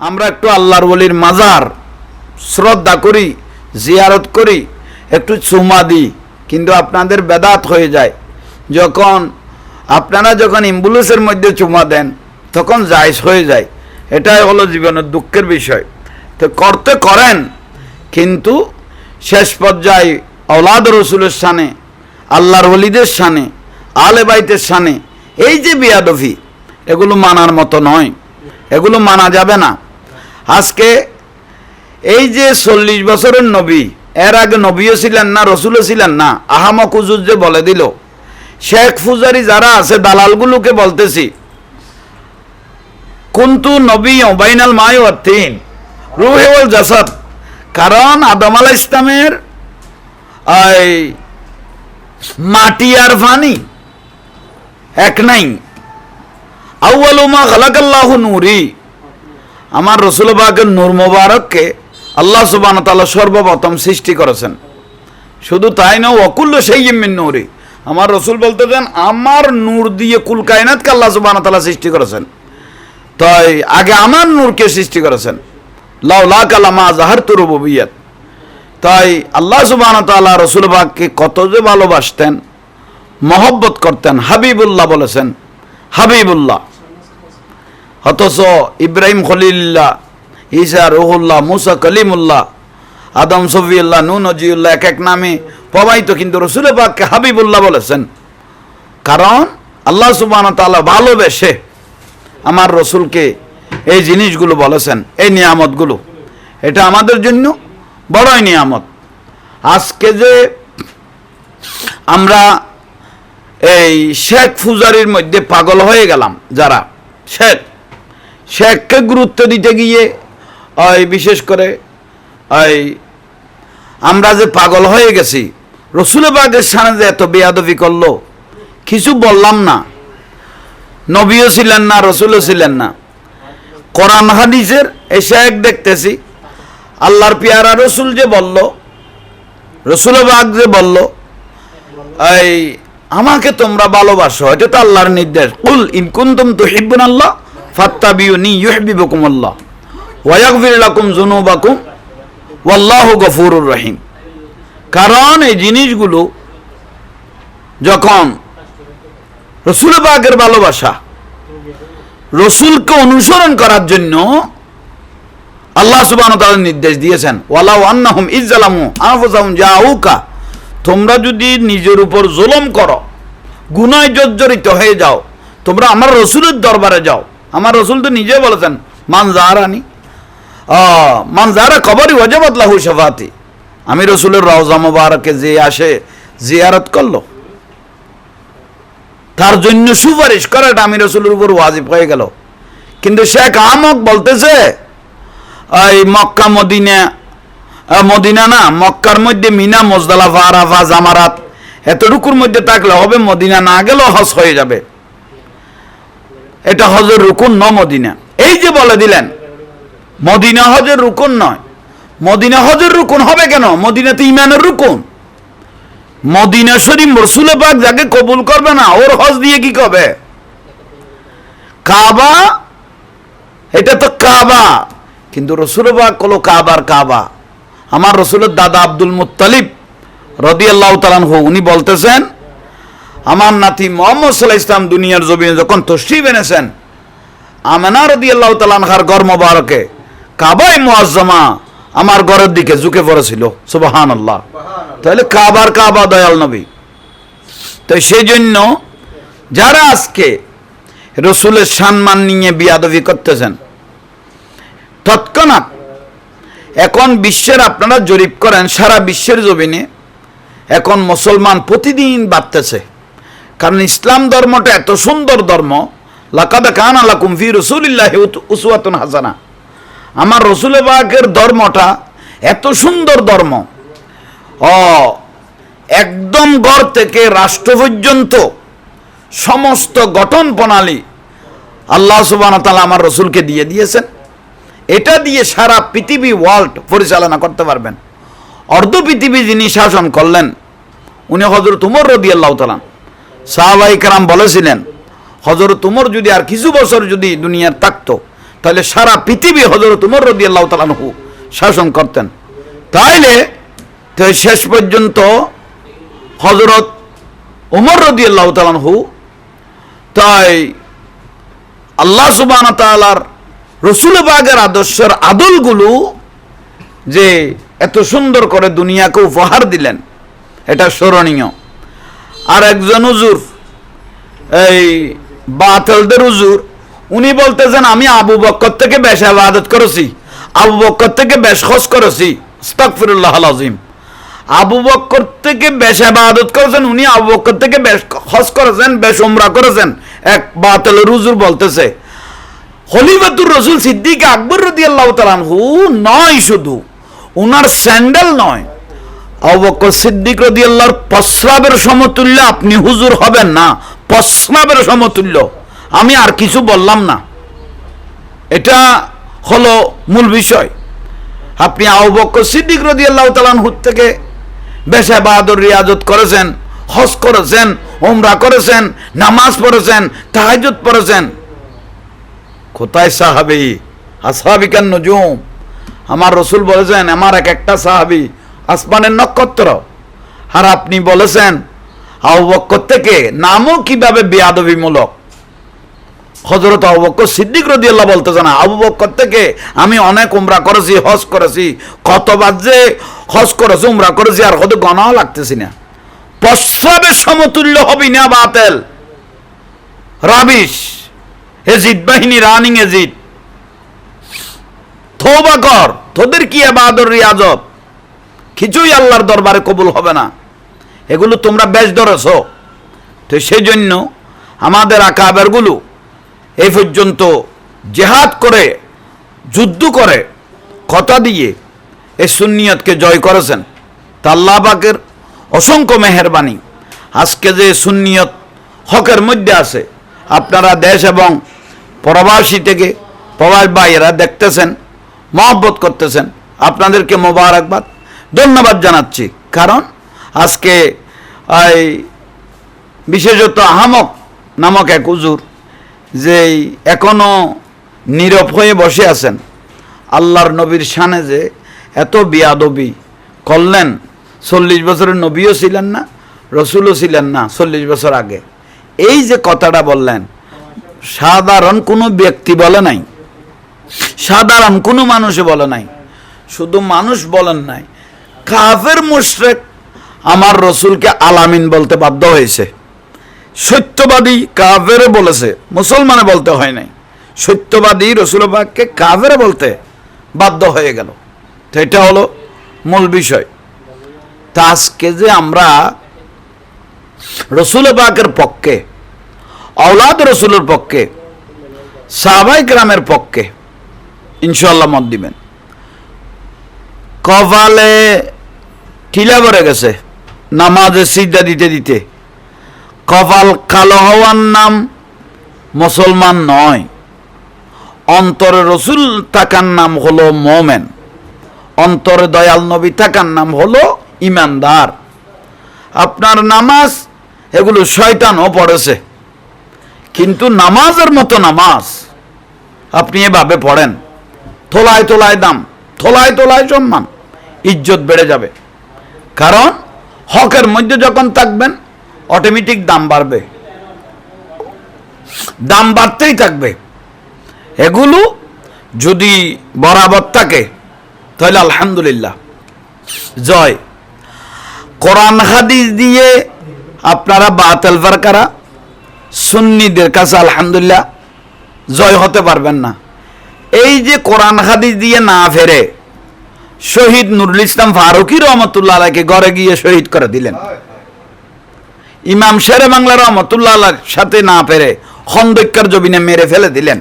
আমরা একটু আল্লাহর বলির মাজার শ্রদ্ধা করি, জিয়ারত করি, একটু চুমা দিই, কিন্তু আপনাদের বেদাত হয়ে যায়। যখন আপনারা যখন অ্যাম্বুলেন্সের মধ্যে চুমা দেন, তখন জায়জ হয়ে যায়। এটাই হলো জীবনের দুঃখের বিষয়। তো করতে করেন, কিন্তু শেষ পর্যায়ে অলাদ রসুলের সানে, আল্লাহর ওলিদের সানে আলে বাইতের সানে, এই যে বিয়াদফি, এগুলো মানার মতো নয়। এগুলো মানা যাবে না। আজকে এই যে চল্লিশ বছরের নবী, এর আগে নবীও ছিলেন না, রসুলও ছিলেন না, আহামক হুজুর যে বলে দিল, শেখ ফুজারি যারা আছে, দালালগুলোকে বলতেছি, কুন্তু নবী বাইনাল মায় তিন রুহেওয়াল জাসাদ। কারণ আদম আলাহ ইসলামের এই মাটি আর ফানি, এক নাই। আউ্বালুমা খালাকাল্লাহ নূরি। আমার রসুল বাগের নূর মোবারককে আল্লাহ সুবান তাল্লাহ সর্বপ্রথম সৃষ্টি করেছেন। শুধু তাই না অকুল্ল সেই ইমিন নূরি। আমার রসুল বলতে দেন আমার নূর দিয়ে কুল কায়নাতকে আল্লাহ সুবান তাল্লাহ সৃষ্টি করেছেন। তাই আগে আমার নূরকে সৃষ্টি করেছেন। লাউলা কালামা জাহার তুরবিয়াত তাই আল্লাহ সুবান তাল্লাহ রসুল বাগকে কত যে ভালোবাসতেন, মহব্বত করতেন, হাবিবুল্লাহ বলেছেন, হাবিবুল্লাহ। অথচ ইব্রাহিম খলিল্লাহ ঈসা, রহুল্লাহ, মুসা, কলিমুল্লাহ, আদম, সফিউল্লাহ নুন নজিউল্লাহ, এক এক নামে প্রবাহিত কিন্তু রসুল পাককে হাবিবুল্লাহ বলেছেন। কারণ আল্লাহ সুবান তাআলা ভালোবেসে আমার রসুলকে এই জিনিসগুলো বলেছেন, এই নিয়ামতগুলো। এটা আমাদের জন্য বড়ই নিয়ামত। আজকে যে আমরা এই শেখ ফুজারির মধ্যে পাগল হয়ে গেলাম, যারা শেখ শেখকে গুরুত্ব দিতে গিয়ে ওই বিশেষ করে ওই আমরা যে পাগল হয়ে গেছি রসুলবাগের সামনে যে এত বেয়াদবি করল, কিছু বললাম না। নবীও ছিলেন না, রসুলও ছিলেন না। কোরআন হাদিসের এই শেখ দেখতেছি, আল্লাহর পিয়ারা রসুল যে বলল, রসুল রসুলবাগ যে বলল এই আমাকে তোমরা ভালোবাসো, এটা তো আল্লাহর নির্দেশ। কুল ইনকুন্তুম তুহিব্বুন আল্লাহ ফাত্তাবিউনি ইউহিব্বুকুম আল্লাহ লাকুম ওয়াল্লাহু গফুরুর রহিম। কারণ এই জিনিসগুলো যখন রসুল পাকের ভালোবাসা, রসুলকে অনুসরণ করার জন্য আল্লাহ সুবাহ তাদের নির্দেশ দিয়েছেন, ওয়ালাউ আন্নাহুম ইজ্জালামু আনফুসাহুম জাউকা তোমরা যদি নিজের উপর জুলম করো, গুনায় জর্জরিত হয়ে যাও, তোমরা আমার রসুলের দরবারে যাও আমার রসুল তো নিজে বলেছেন, মান জাহারানি। মান কবরই ওয়াজাবাত লাহু শাফাতি। আমি রসুলের রওজা মোবারকে যে আসে জিয়ারত করল। তার জন্য সুপারিশ করাটা আমি রসুলের উপর ওয়াজিব হয়ে গেল। কিন্তু শেখ আমক বলতেছে, এই মক্কা, মদিনা মদিনা না, মক্কার মধ্যে মিনা মজদালা আরাফা, জামারাত, এতটুকুর মধ্যে থাকলে হবে, মদিনা না গেলেও হস হয়ে যাবে। এটা হজের রুকুন ন মদিনা। এই যে বলে দিলেন, মদিনা হজের রুকুন নয়। মদিনা হজের রুকুন হবে কেন? মদিনাতে ইমানের রুকুন। মদিনা শরীফ রসুলে পাক যাকে কবুল করবে না, ওর হজ দিয়ে কি করবে? কাবা? এটা তো কাবা। কিন্তু রসুল পাক কলো কাবার কাবা। আমার রসুলের দাদা আব্দুল মুত্তালিব রদি আল্লাহ তালানহু উনি বলতেছেন আমার নাতি মোহাম্মদ সাল্লাহ ইসলাম দুনিয়ার জমিনে যখন তসরিফ এনেছেন আমেনা রদি আল্লাহ তালানহার গর মোবারকে কাবাই মুআজ্জমা আমার ঘরের দিকে ঝুঁকে পড়েছিল। সুবাহান আল্লাহ তাহলে কাবার কাবা দয়াল নবী। তো সেই জন্য যারা আজকে রসুলের সম্মান নিয়ে বিয়াদবি করতেছেন তৎক্ষণাৎ এখন বিশ্বের আপনারা জরিপ করেন সারা বিশ্বের জমিনে এখন মুসলমান প্রতিদিন বাড়তেছে। কারণ ইসলাম ধর্মটা এত সুন্দর ধর্ম, লাকাদা কান আলা কুমফি রসুলিল্লাহ উসুয়াতুন হাসানা। আমার রসুল ধর্মটা এত সুন্দর ধর্ম। ও একদম ঘর থেকে রাষ্ট্র পর্যন্ত সমস্ত গঠন প্রণালী আল্লাহ তালা আমার রসুলকে দিয়ে দিয়েছেন। এটা দিয়ে সারা পৃথিবী ওয়ার্ল্ড পরিচালনা করতে পারবেন। অর্ধ পৃথিবী যিনি শাসন করলেন, উনি হজরত উমর রদি আল্লাহ তালান সাহাবাই কারাম বলেছিলেন হজরত উমর যদি আর কিছু বছর যদি দুনিয়ার থাকতো, তাহলে সারা পৃথিবী হজরত উমর রদি আল্লাহ তালানহু শাসন করতেন। তাইলে শেষ পর্যন্ত হজরত উমর রদি আল্লাহ তালানহু তাই আল্লাহ সুবান তালার রসুল বাগের আদর্শের আদলগুলো যে এত সুন্দর করে দুনিয়াকে উপহার দিলেন, এটা স্মরণীয়। আর একজন হুজুর, এই বাতেলদের হুজুর, উনি বলতেছেন, আমি আবু বক্কর থেকে বেশ আবাদত করেছি, আবু বক্কর থেকে বেশ খোঁজ করেছি আস্তাগফিরুল্লাহ আজিম আবু বক্কর থেকে বেশ আবাদত করেছেন, উনি আবু বক্কর থেকে বেশ খোঁজ করেছেন, বেশ উমরা করেছেন। এক বাতেলের হুজুর বলতেছে, খলিফাতুর রসুল সিদ্দিক আকবর রদি আল্লাহ তালানহু নয় শুধু, উনার স্যান্ডেল নয় অবকর সিদ্দিক রদি আল্লাহর প্রস্রাবের সমতুল্য, আপনি হুজুর হবেন না। প্রস্রাবের সমতুল্য। আমি আর কিছু বললাম না। এটা হলো মূল বিষয়। আপনি আবকর সিদ্দিক রদি আল্লাহ তালানহুর থেকে বেশা বাহাদুর রিয়াজত করেছেন, হজ করেছেন ওমরা করেছেন, নামাজ পড়েছেন তাহাজুদ পড়েছেন। কোথায় সাহাবি? আসাহাবিকান নজুম। আমার রসুল বলেছেন, আমার এক একটা সাহাবি আসমানের নক্ষত্র। আর আপনি বলেছেন, আবু বক্কর থেকে নামও কীভাবে বেয়াদবিমূলক? হজরত আবু সিদ্দিক রদিয়াল্লাহ বলতেছে না আবু বক্কর থেকে আমি অনেক উমরা করেছি, হজ করেছি। কতবার যে হজ করেছি, উমরা করেছি, আর হয়তো গণাও লাগতেছি না। প্রস্রাবের সমতুল্য হবি না বাতেল। রাবিশ, এজিদ বাহিনী রানিং এজিদ। থৌবা কর, তোদের কি আবাদর রিয়াজত? কিছুই আল্লাহর দরবারে কবুল হবে না। এগুলো তোমরা বেশ ধরেছ। তো সেই জন্য আমাদের আকাবেরগুলো এই পর্যন্ত জেহাদ করে, যুদ্ধ করে, কথা দিয়ে এই সুন্নিয়তকে জয় করেছেন। তা আল্লাহ পাকের অসংখ্য মেহরবানি। আজকে যে সুন্নিয়ত হকের মধ্যে আছে, আপনারা দেশ এবং প্রবাসী থেকে প্রবাস ভাইয়েরা দেখতেছেন, মহব্বত করতেছেন। আপনাদেরকে মোবারকবাদ। ধন্যবাদ জানাচ্ছি। কারণ আজকে এই বিশেষত আহামক নামক এক হুজুর যে এখনও নীরব হয়ে বসে আছেন, আল্লাহর নবীর শানে যে এত বিয়াদবি করলেন, চল্লিশ বছরের নবীও ছিলেন না, রসুলও ছিলেন না চল্লিশ বছর আগে। এই যে কথাটা বললেন, সাধারণ কোনো ব্যক্তি বলে নাই, সাধারণ কোনো মানুষে বলে নাই, শুধু মানুষ বলেন নাই কাফের মুশরেক আমার রসুলকে আলামিন বলতে বাধ্য হয়েছে। সত্যবাদী কাফের বলেছে, মুসলমানে বলতে হয় নাই। সত্যবাদী রসুলবাগকে কাফের বলতে বাধ্য হয়ে গেল। তো এটা হলো মূল বিষয়। তা আজকে যে আমরা রসুলবাগের পক্ষে অওলাদ রসুলের পক্ষে, সাহাবাই গ্রামের পক্ষে ইনশাল্লাহ মত দিবেন। কপালে টিলা পড়ে গেছে। নামাজে সিদ্ধা দিতে দিতে। কপাল কালো হওয়ার নাম মুসলমান নয়। অন্তরে রসুল থাকার নাম হলো মোমেন। অন্তরে দয়াল নবী থাকার নাম হলো ইমানদার। আপনার নামাজ, এগুলো শয়তানও পড়েছে। কিন্তু নামাজের মতো নামাজ আপনি এভাবে পড়েন। তোলায় তোলায় দাম তোলায় তোলায় সম্মান, ইজ্জত বেড়ে যাবে। কারণ হকের মধ্যে যখন থাকবেন অটোমেটিক দাম বাড়বে। দাম বাড়তেই থাকবে। এগুলো যদি বরাবর থাকে, তাহলে আলহামদুলিল্লাহ। জয়। কোরআন, হাদিস দিয়ে আপনারা বাতেল ফারকারা, সুন্নিদের কাছে আলহামদুলিল্লাহ জয় হতে পারবেন না। এই যে কোরআন, হাদিস দিয়ে না ফেরে শহীদ নুরুল ইসলাম ফারুকি রহমতুল্লাহ আলাহকে ঘরে গিয়ে শহীদ করে দিলেন। ইমাম শেরে বাংলা রহমতুল্লাহ আলার সাথে না পেরে খন্দকার জবিনে মেরে ফেলে দিলেন।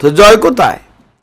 তো জয় কোথায়?